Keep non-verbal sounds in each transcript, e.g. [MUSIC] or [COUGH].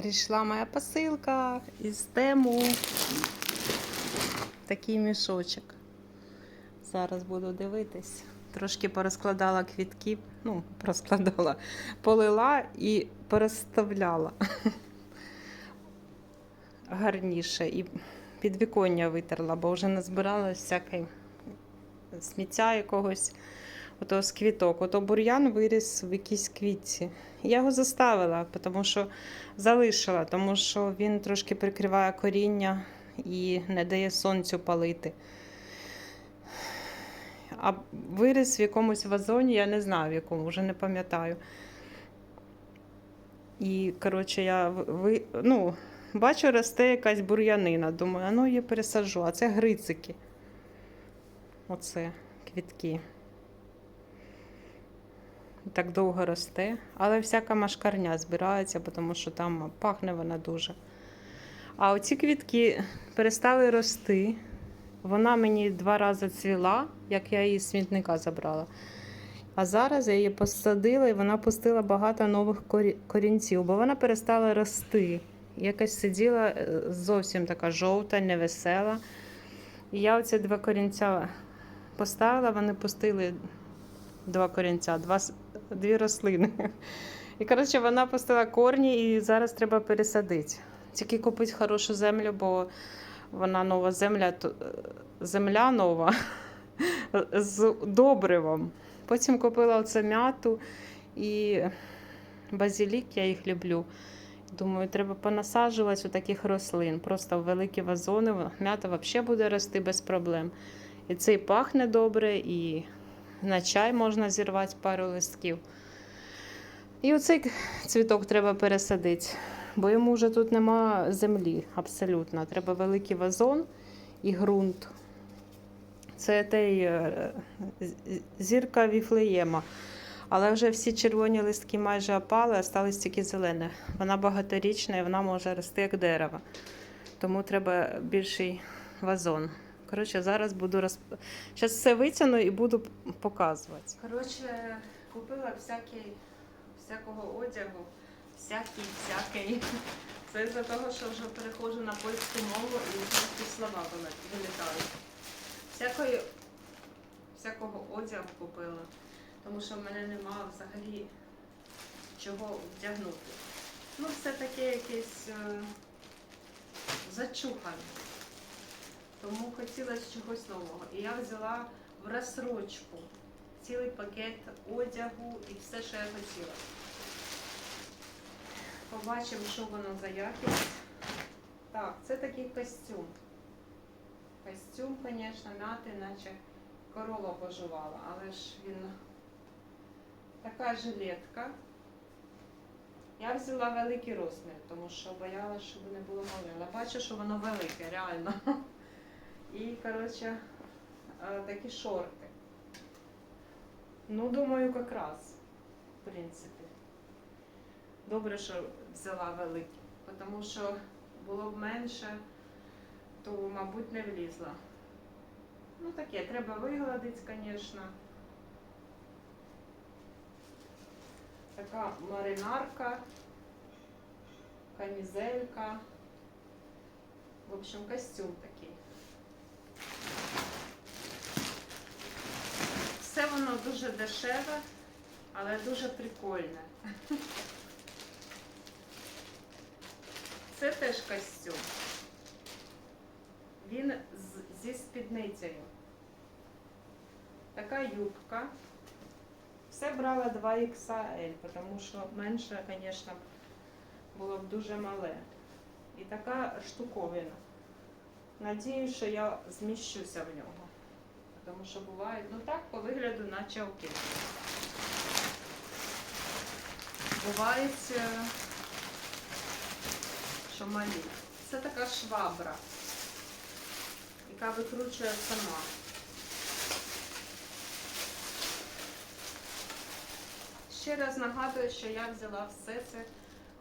Прийшла моя посилка із тему. Такий мішочок. Зараз буду дивитись. Трошки порозкладала квітки, ну, розкладала, полила і переставляла гарніше. І підвіконня витерла, бо вже назбирала всяке сміття якогось ото з квіток. Ото бур'ян виріс в якійсь квітці. Я його заставила, тому що залишила, тому що він трошки прикриває коріння і не дає сонцю палити. А виріс в якомусь вазоні, я не знаю в якому, вже не пам'ятаю. І, коротше, я ви, ну, бачу, росте якась бур'янина. Думаю, ну її пересаджу. А це грицики. Оце квітки. Так довго росте. Але всяка машкарня збирається, тому що там пахне вона дуже. А оці квітки перестали рости. Вона мені два рази цвіла, як я її з смітника забрала. А зараз я її посадила і вона пустила багато нових корінців, бо вона перестала рости. Якась сиділа е, зовсім така жовта, невесела. І я оці два корінця поставила, вони пустили два корінця, два, дві рослини. І коротше, вона пустила корні і зараз треба пересадити. Тільки купити хорошу землю, бо вона нова земля, е, земля нова з добривом. Потім купила оце м'яту і базилік, я їх люблю. Думаю, треба понасаджувати у таких рослин. Просто в великі вазони. М'ята взагалі буде рости без проблем. І цей пахне добре, і на чай можна зірвати пару листків. І оцей цвіток треба пересадити, бо йому вже тут нема землі абсолютно. Треба великий вазон і ґрунт. Це той е, зірка Віфлеєма. Але вже всі червоні листки майже опали, а стали тільки зелені. Вона багаторічна і вона може рости як дерево. Тому треба більший вазон. Коротше, зараз буду роз... Зараз все витягну і буду показувати. Коротше, купила всякий, всякого одягу, всякий, всякий. Це з-за того, що вже переходжу на польську мову і трошки слова вилітають. Всякої, всякого одягу купила, тому що в мене немає взагалі чого вдягнути. Ну, все таке якесь е, зачухане. Тому хотілося чогось нового. І я взяла в розсрочку цілий пакет одягу і все, що я хотіла. Побачимо, що воно за якість. Так, це такий костюм. Костюм, звісно, м'ятий, наче корова пожувала, але ж він така жилетка. Я взяла великий розмір, тому що боялася, щоб не було мале. Але бачу, що воно велике, реально. І, коротше, е, такі шорти. Ну, думаю, якраз, в принципі. Добре, що взяла великі, тому що було б менше, то, мабуть, не влізла. Ну, таке, треба вигладити, звісно. Така маринарка, камізелька. В общем, костюм такий. Все воно дуже дешеве, але дуже прикольне. Це теж костюм. Він зі спідницею. Така юбка. Все брала 2XL, тому що менше, звісно, було б дуже мале. І така штуковина. Надіюсь, що я зміщуся в нього. Тому що буває, ну так, по вигляду, наче окей. Бувають, що малі. Це така швабра, яка викручує сама. Ще раз нагадую, що я взяла все це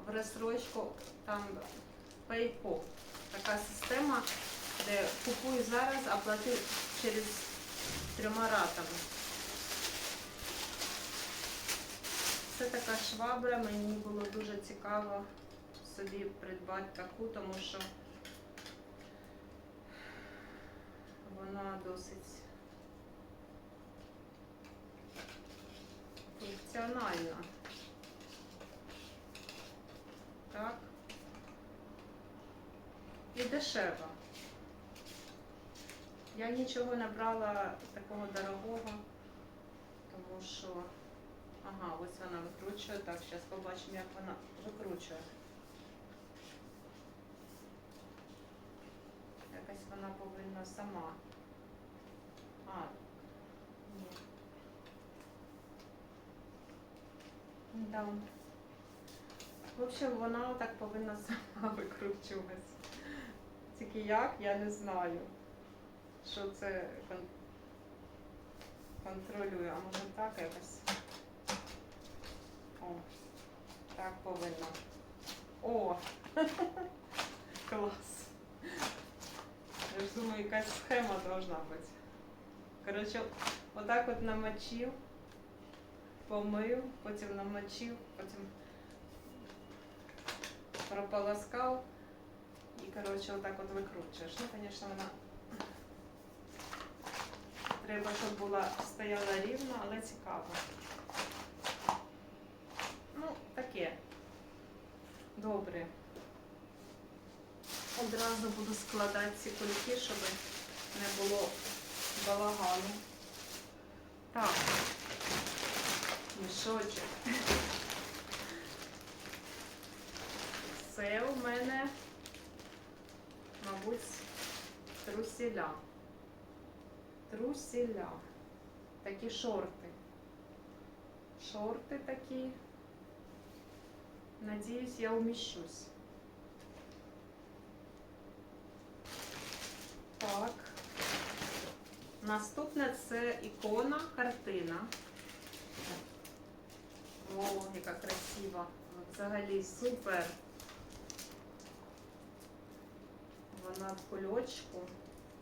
в розсрочку там PayPal. Така система, де купую зараз, а платю через трьома ратами. Це така швабра, мені було дуже цікаво собі придбати таку, тому що вона досить функціональна. Так. І дешева. Я нічого не брала такого дорогого, тому що. Ага, ось вона викручує. Так, зараз побачимо, як вона викручує. Якась вона повинна сама. А, ні. Да. В общем, вона так повинна сама [LAUGHS] викручуватися. Тільки як, я не знаю. Що це кон- контролює, а може так якось. О, так повинно. О! [LAUGHS] Клас. Я ж думаю, якась схема должна бути. Коротше, отак от намочив, помив, потім намочив, потім прополоскав і, коротше, отак от викручуєш. Ну, звісно, вона треба, щоб була стояла рівно, але цікаво. Ну, таке. Добре. Одразу буду складати ці кульки, щоб не було балагану. Так, мішочок. Це у мене, мабуть, трусіля. Трусіля. Такі шорти. Шорти такі. Надіюсь, я уміщусь. Так. Наступне це ікона, картина. О, яка красива. Взагалі супер. Вона в кульочку.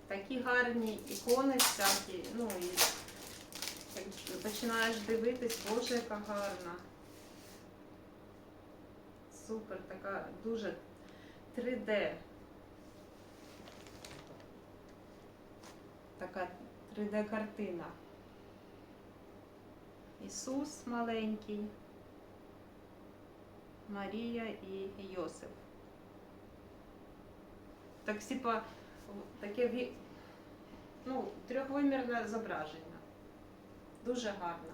Такі гарні ікони всякі. Ну і починаєш дивитись, боже, яка гарна. Супер, така дуже 3D. Така 3D картина. Ісус маленький, Марія і Йосип. Так, типа, таке ну, трьохвимірне зображення. Дуже гарно.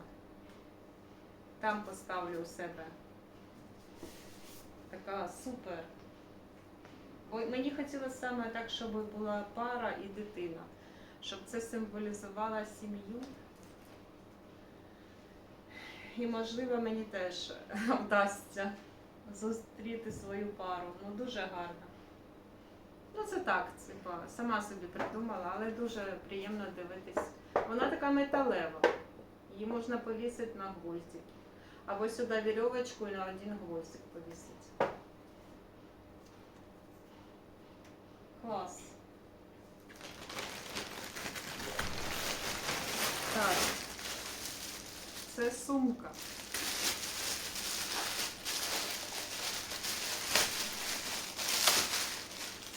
Там поставлю у себе. Така супер. Мені хотілося саме так, щоб була пара і дитина, щоб це символізувало сім'ю. І, можливо, мені теж [LAUGHS] вдасться зустріти свою пару. Ну, дуже гарно. Ну, це так, типа, сама собі придумала, але дуже приємно дивитись. Вона така металева. Її можна повісити на гвоздик. Або сюди вірьовочку і на один гвоздик повісити. Клас. Так. Це сумка.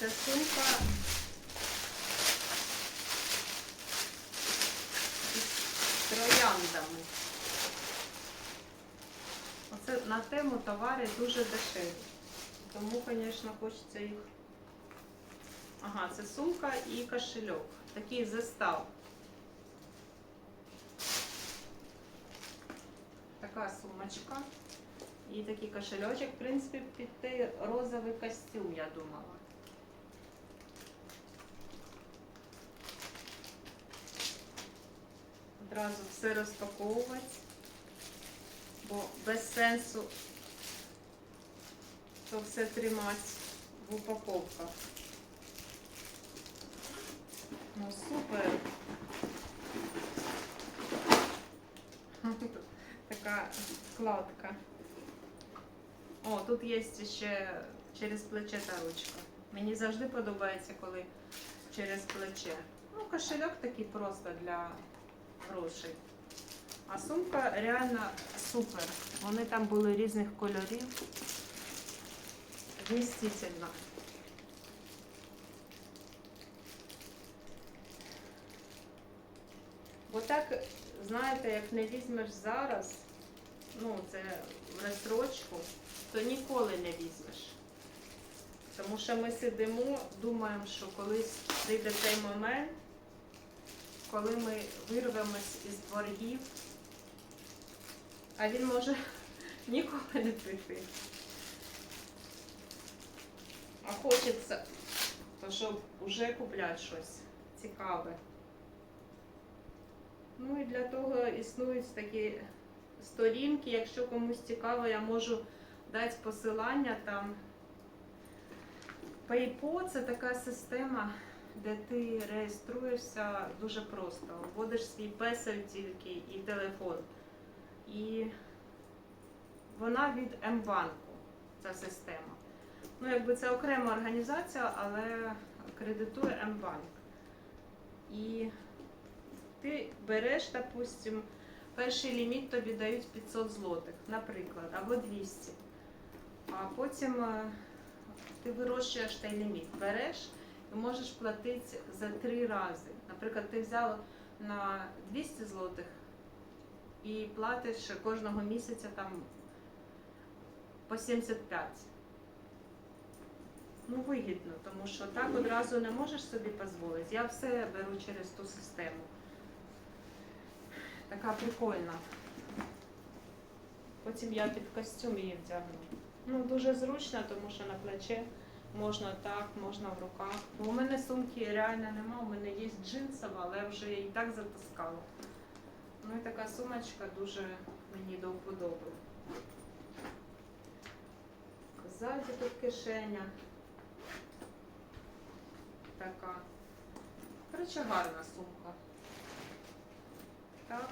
Це сумка із трояндами. Оце на тему товари дуже дешеві. Тому, звісно, хочеться їх. Ага, це сумка і кошельок. Такий застав. Така сумочка. І такий кошельочок, в принципі, під той розовий костюм, я думала. Одразу все розпаковувати, бо без сенсу то все тримати в упаковках. Ну супер. [LAUGHS] Така складка. О, тут є ще через плече та ручка. Мені завжди подобається, коли через плече. Ну, кошельок такий просто для грошей. А сумка реально супер. Вони там були різних кольорів. Вмістительно. Бо так, знаєте, як не візьмеш зараз, ну це в розсрочку, то ніколи не візьмеш. Тому що ми сидимо, думаємо, що колись прийде цей момент, коли ми вирвемось із боргів, а він може [LAUGHS] ніколи не прийти. Хочеться, то щоб вже купляти щось цікаве. Ну і для того існують такі сторінки. Якщо комусь цікаво, я можу дати посилання там. PayPal – це така система, де ти реєструєшся дуже просто. Вводиш свій песель тільки і телефон. І вона від М-банку, ця система. Ну, якби це окрема організація, але кредитує М-банк. І ти береш, допустим, перший ліміт тобі дають 500 злотих, наприклад, або 200. А потім е, ти вирощуєш той ліміт, береш і можеш платити за три рази. Наприклад, ти взяв на 200 злотих і платиш кожного місяця там по 75. Ну, вигідно, тому що так одразу не можеш собі дозволити. Я все беру через ту систему. Така прикольна. Потім я під костюм її вдягну. Ну, дуже зручно, тому що на плече можна так, можна в руках. Бо у мене сумки реально нема, у мене є джинсова, але вже і так затаскала. Ну і така сумочка дуже мені до вподоби. Ззаді тут кишеня. Така. Коротше, гарна сумка. Так.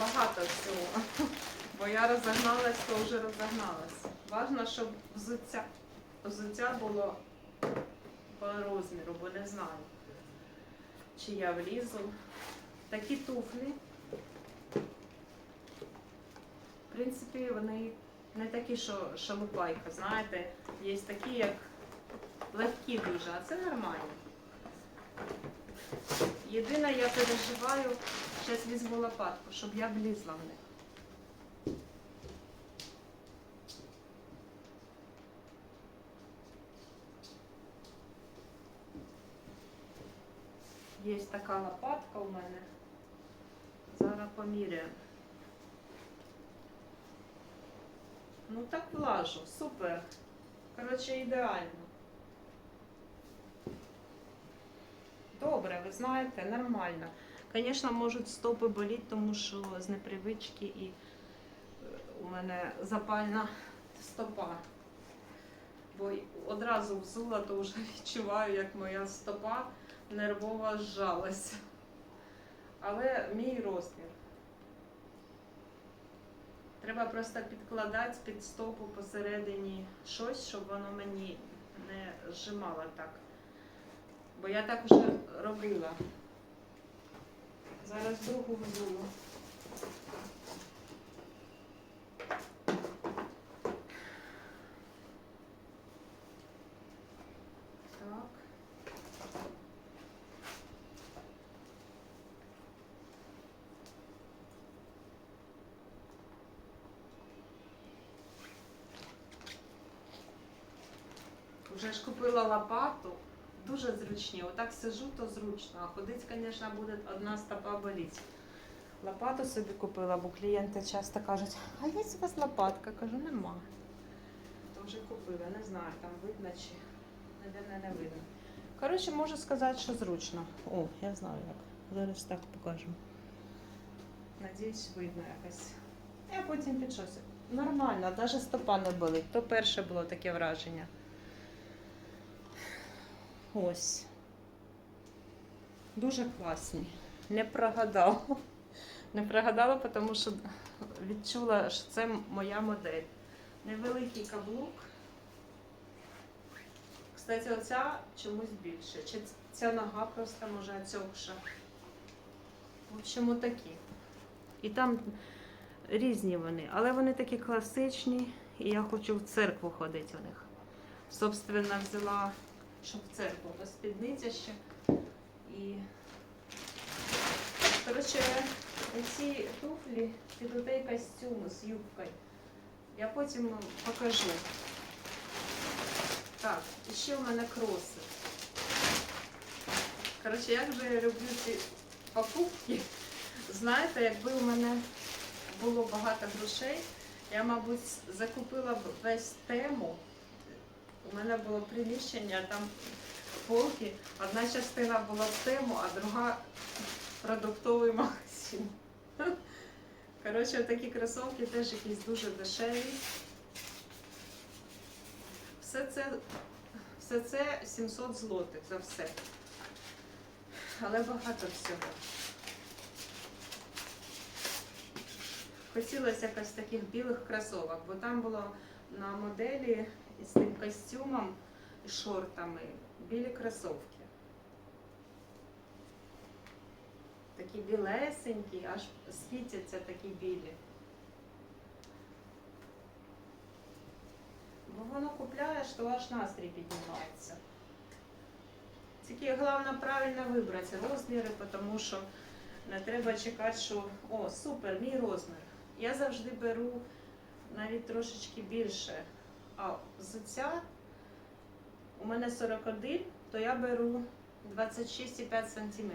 Багато всього. [LAUGHS] Бо я розогналась, то вже розогналась. Важно, щоб взуття, взуття було по розміру, бо не знаю, чи я влізу. Такі туфлі. В принципі, вони не такі, що шалупайка, знаєте, є такі, як легкі дуже, а це нормально. Єдине, я переживаю, зараз візьму лопатку, щоб я влізла в них. Є така лопатка у мене. Зараз поміряємо. Ну так влажу, супер. Коротше, ідеально. Добре, ви знаєте, нормально. Звісно, можуть стопи боліти, тому що з непривички і е, у мене запальна стопа. Бо одразу взула, то вже [LAUGHS] відчуваю, як моя стопа нервово зжалася. Але мій розмір. Треба просто підкладати під стопу посередині щось, щоб воно мені не зжимало так. Бо я так вже робила. Зараз другу. Так. Вже ж купила лопату. Дуже зручні. Отак сижу, то зручно. А ходить, звісно, буде одна стопа боліти. Лопату собі купила, бо клієнти часто кажуть, а є у вас лопатка? Кажу, нема. То вже купила, не знаю, там видно чи ніде не видно. Коротше, можу сказати, що зручно. О, я знаю як. Зараз так покажемо. Надіюсь, видно якось. Я потім під щось. Нормально, навіть стопа не болить. То перше було таке враження. Ось. Дуже класні. Не прогадала. Не прогадала, тому що відчула, що це моя модель. Невеликий каблук. Кстати, оця чомусь більше. Чи ця нога просто може оцьовша. В общем, отакі. І там різні вони, але вони такі класичні і я хочу в церкву ходити у них. Собственно, взяла, щоб в церкву, спідниця ще. І коротше, ці туфлі під отей костюм з юбкою. Я потім покажу. Так, і ще у мене кроси. Коротше, як же я люблю ці покупки. Знаєте, якби у мене було багато грошей, я, мабуть, закупила б весь тему. У мене було приміщення, там полки. Одна частина була в тему, а друга продуктовий магазин. Коротше, такі кросовки теж якісь дуже дешеві. Все це, все це 700 злотих за все. Але багато всього. Хотілося якось таких білих кросовок, бо там було на моделі з тим костюмом і шортами білі кросовки. Такі білесенькі, аж світяться такі білі. Бо воно купляєш, то аж настрій піднімається. Тільки головне правильно вибрати розміри, тому що не треба чекати, що о, супер, мій розмір. Я завжди беру навіть трошечки більше. А взуття у мене 41, то я беру 26,5 см.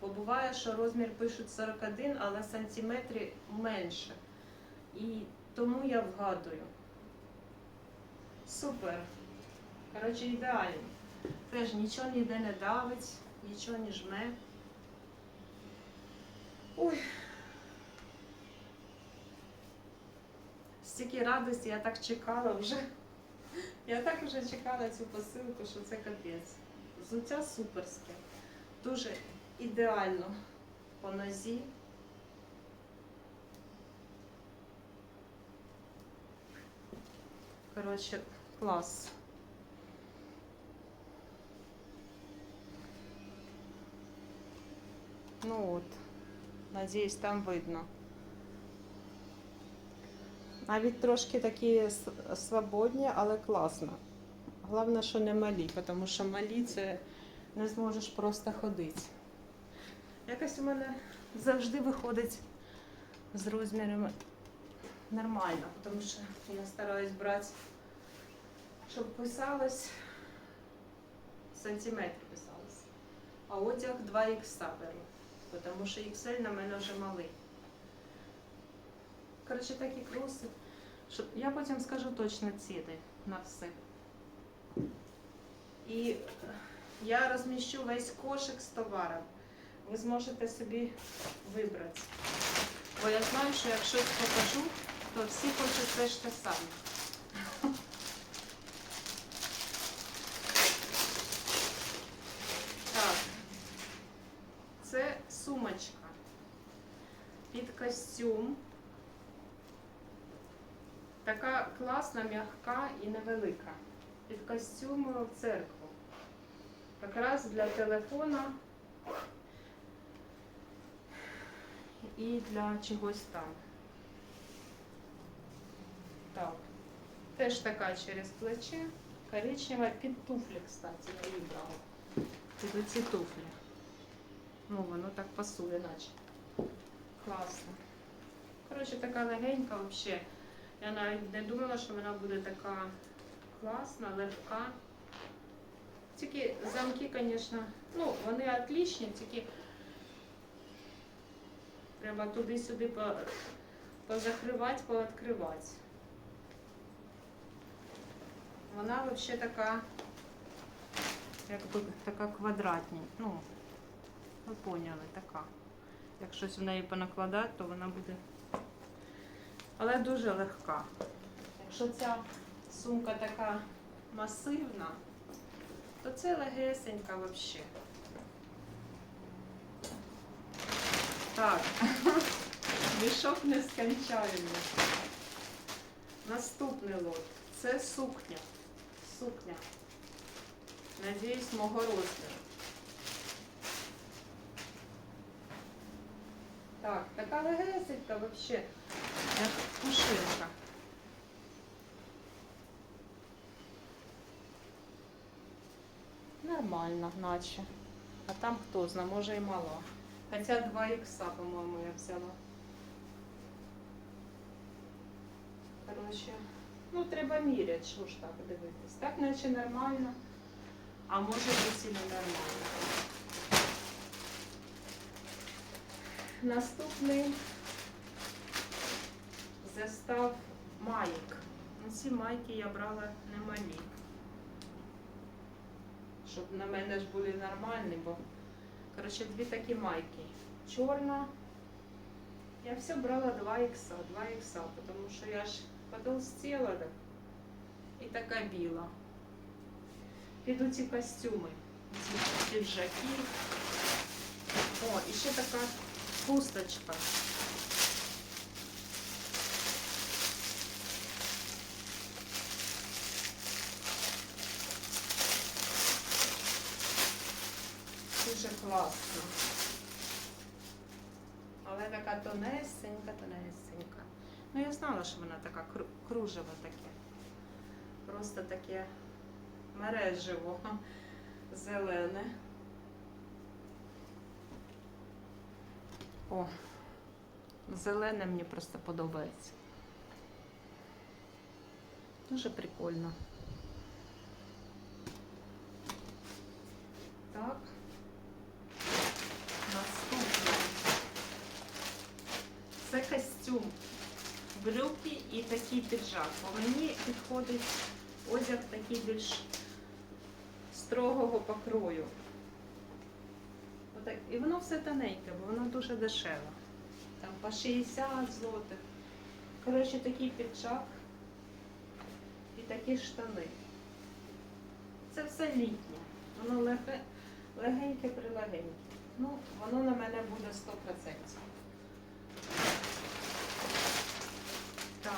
Бо буває, що розмір пишуть 41, але сантиметри менше. І тому я вгадую. Супер. Коротше, ідеально. Теж нічого ніде не давить, нічого не жме. Ой. Стільки радості я так чекала вже. Я так вже чекала цю посилку, що це капець. Взуття суперське. Дуже ідеально по нозі. Коротше, клас. Ну от, надіюсь, там видно. Навіть трошки такі свободні, але класно. Головне, що не малі, тому що малі це не зможеш просто ходити. Якось у мене завжди виходить з розмірами нормально, тому що я стараюсь брати, щоб писалось сантиметри писалось. А одяг 2 ікса беру, тому що XL на мене вже малий. Коротше, такі кроси. Що... Я потім скажу точно ціни на все. І е, я розміщу весь кошик з товаром. Ви зможете собі вибрати. Бо я знаю, що як щось покажу, то всі хочуть те ж те саме. Так. Це сумочка під костюм. Така класна, м'яка і невелика. Під костюм в церкву. Якраз для телефона і для чогось там. Так. Теж така через плече. Коричнева під туфлі, кстати, я її брала. Під оці туфлі. Ну, воно так пасує, наче. Класно. Коротше, така легенька взагалі. Я навіть не думала, що вона буде така класна, легка. Тільки замки, звісно, ну, вони отлічні, тільки треба туди-сюди по- позакривати, пооткривати. Вона взагалі така, якби така квадратні. Ну, ви поняли, така. Як щось в неї понакладати, то вона буде. Але дуже легка. Якщо ця сумка така масивна, то це легесенька взагалі. Так, [LAUGHS] мішок нескончаємий. Наступний лот. Це сукня. Сукня. Надіюсь, мого розміру. Так, така легесенька взагалі, машинка. Нормально, наче. А там хто знає, може і мало. Хоча два ікса, по-моєму, я взяла. Коротше, ну треба міряти, що ж так дивитись. Так наче нормально, а може бути і не нормально. Наступний застав маєк. Ну, Ці майки я брала не малі. Щоб на мене ж були нормальні, бо коротше дві такі майки. Чорна. Я все брала 2 ікса, 2 ікса, тому що я ж потолстіла так. І така біла. Підуть ці костюми, ці піджаки. О, і ще така хусточка. Дуже класно. Але така тонесенька, тонесенька. Ну я знала, що вона така кружева таке. Просто таке мережево зелене. О, зелене мені просто подобається. Дуже прикольно. Так. Наступне. Це костюм. Брюки і такий піджак. Бо мені підходить одяг такий більш строгого покрою. Отак. І воно все тоненьке, бо воно дуже дешеве. Там по 60 злотих. Коротше, такий піджак і такі штани. Це все літнє. Воно легеньке прилегеньке. Ну, воно на мене буде 100%. Так.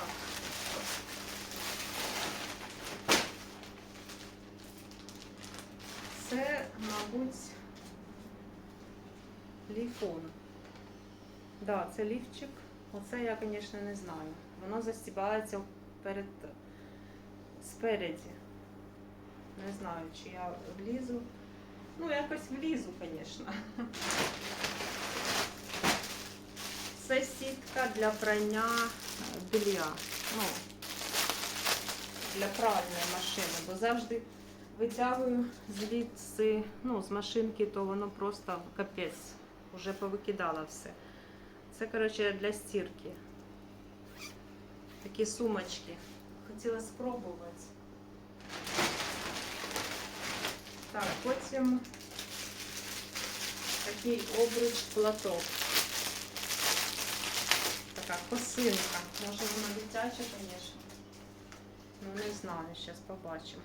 Це, мабуть, ліфон. Да, це ліфчик. Оце я, звісно, не знаю. Воно застібається перед спереді. Не знаю, чи я влізу. Ну, якось влізу, звісно. Це сітка для прання е, белья. Ну, для пральної машини, бо завжди витягую звідси, ну, з машинки, то воно просто капець. Уже повикидала все. Це, коротше, для стірки. Такі сумочки. Хотіла спробувати. Так, потім такий обруч платок. Така косинка. Може вона дитяча, звісно. Ну не знаю, зараз побачимо.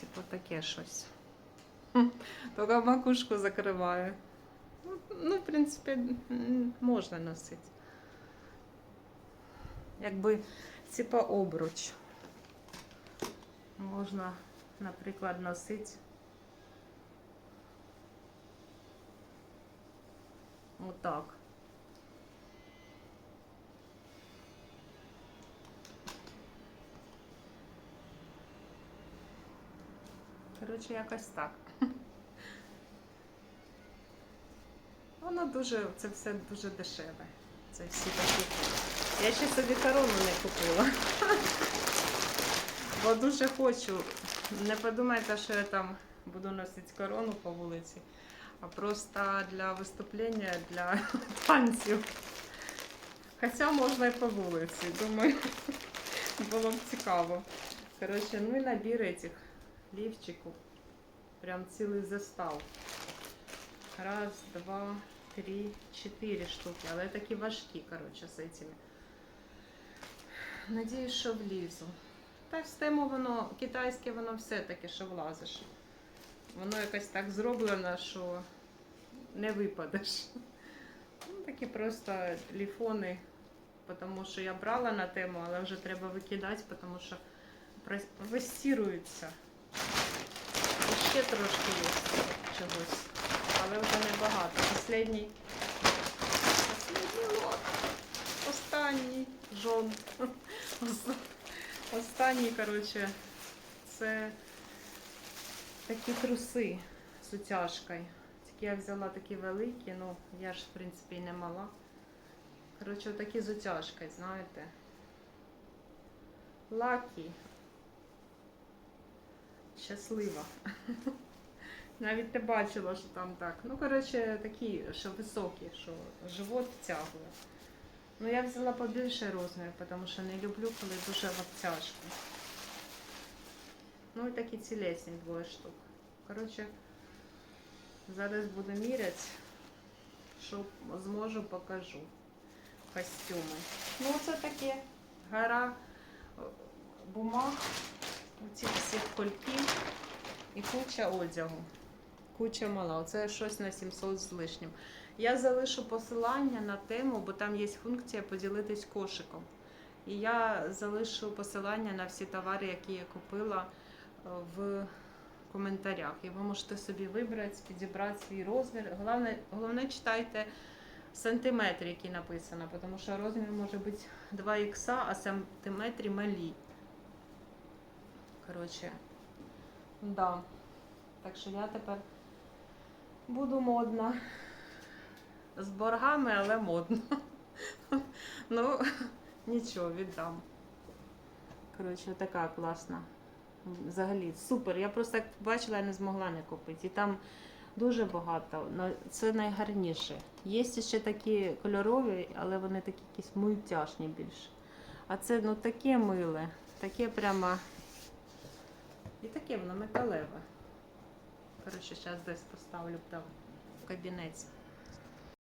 Типу таке щось. Тільки макушку закриває. Ну, Ну, в принципі, можна носити. Якби типа обруч. Можна, наприклад, носити. Отак. Коротше, якось так. Воно дуже, це все дуже дешеве. Це всі такі. Я ще собі корону не купила. Бо дуже хочу. Не подумайте, що я там буду носити корону по вулиці, а просто для виступлення, для [LAUGHS] танців. Хоча можна і по вулиці. Думаю, [LAUGHS] було б цікаво. Коротше, ну і набір этих лівчиків. Прям цілий застав. Раз, два, три, чотири штуки. Але такі важкі, коротше, з цими. Надіюсь, що влізу. Та з тему воно, китайське воно все-таки, що влазиш. Воно якось так зроблено, що не випадеш. Ну, такі просто ліфони, тому що я брала на тему, але вже треба викидати, тому що вистіруються. І ще трошки є чогось, але вже небагато. Останній лот, останній жон. [LAUGHS] Останній, коротше, це такі труси з утяжкою. Тільки я взяла такі великі, ну я ж в принципі не мала. Коротше, такі з утяжкою, знаєте. Лакі. Щаслива. [LAUGHS] Навіть не бачила, що там так. Ну, коротше, такі, що високі, що живот втягує. Ну, я взяла побільше розмір, тому що не люблю, коли дуже в обтяжку. Ну і такі цілесні двоє штук. Коротше, зараз буду міряти, що зможу, покажу костюми. Ну, це таке гора е, бумаг, цих всіх кольків і куча одягу. Куча мала. Оце щось на 700 з лишнім. Я залишу посилання на тему, бо там є функція поділитись кошиком. І я залишу посилання на всі товари, які я купила в коментарях. І ви можете собі вибрати, підібрати свій розмір. Головне, головне читайте сантиметри, які написано, тому що розмір може бути 2 х, а сантиметри малі. Коротше, да. Так що я тепер буду модна. З боргами, але модно. Ну, [LAUGHS] нічого, віддам. Коротше, така класна. Взагалі, супер. Я просто як бачила, я не змогла не купити. І там дуже багато. Ну, Це найгарніше. Є ще такі кольорові, але вони такі якісь мультяшні більше. А це ну таке миле, таке прямо. І таке воно металеве. Коротше, зараз десь поставлю там в кабінеті.